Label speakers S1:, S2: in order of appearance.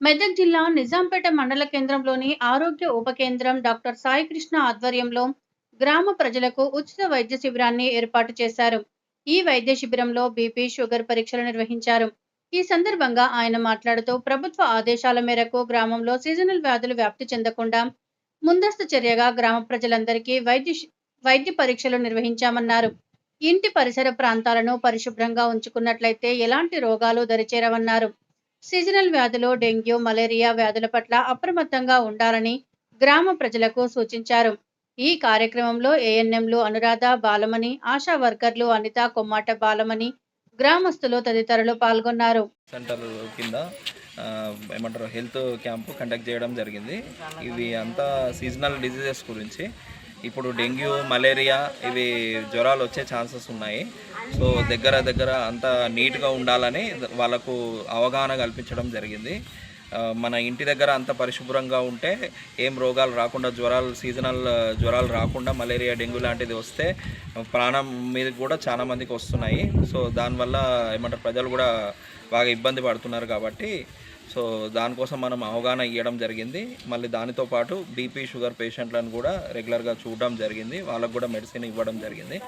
S1: మెదక్ జిల్లా నిజాంపేట మండల కేంద్రంలోని ఆరోగ్య ఉప కేంద్రం డాక్టర్ సాయికృష్ణ ఆధ్వర్యంలో గ్రామ ప్రజలకు ఉచిత వైద్య శిబిరాన్ని ఏర్పాటు చేశారు. ఈ వైద్య శిబిరంలో బీపీ షుగర్ పరీక్షలు నిర్వహించారు. ఈ సందర్భంగా ఆయన మాట్లాడుతూ ప్రభుత్వ ఆదేశాల మేరకు గ్రామంలో సీజనల్ వ్యాధులు వ్యాప్తి చెందకుండా ముందస్తు చర్యగా గ్రామ ప్రజలందరికీ వైద్య వైద్య పరీక్షలు నిర్వహించామన్నారు. ఇంటి పరిసర ప్రాంతాలను పరిశుభ్రంగా ఉంచుకున్నట్లయితే ఎలాంటి రోగాలు దరిచేరవన్నారు. సీజనల్ వ్యాధులు డెంగ్యూ మలేరియా వ్యాధుల పట్ల అప్రమత్తంగా ఉండాలని గ్రామ ప్రజలకు సూచించారు. ఈ కార్యక్రమంలో ఏఎన్ఎంలు అనురాధ బాలమణి ఆశా వర్కర్లు అనిత కొమ్మాట బాలమణి గ్రామస్తులు తదితరులు పాల్గొన్నారు.
S2: సెంటర్ కింద ఏమంటారు హెల్త్ క్యాంపు కండక్ట్ చేయడం జరిగింది. ఇవి అంతా సీజనల్ డిజీజెస్ గురించి. ఇప్పుడు డెంగ్యూ మలేరియా ఇవి జ్వరాలు వచ్చే ఛాన్సెస్ ఉన్నాయి. సో దగ్గర దగ్గర అంత నీట్గా ఉండాలని వాళ్ళకు అవగాహన కల్పించడం జరిగింది. మన ఇంటి దగ్గర అంత పరిశుభ్రంగా ఉంటే ఏం రోగాలు రాకుండా జ్వరాలు సీజనల్ జ్వరాలు రాకుండా మలేరియా డెంగ్యూ లాంటిది వస్తే ప్రాణం మీద కూడా చాలా మందికి వస్తున్నాయి. సో దానివల్ల ఏమంటారు ప్రజలు కూడా బాగా ఇబ్బంది పడుతున్నారు కాబట్టి సో దానికోసం మనం అవగాహన ఇవ్వడం జరిగింది. మళ్ళీ దానితో పాటు బీపీ షుగర్ పేషెంట్లను కూడా రెగ్యులర్గా చూడడం జరిగింది. వాళ్ళకు కూడా మెడిసిన్ ఇవ్వడం జరిగింది.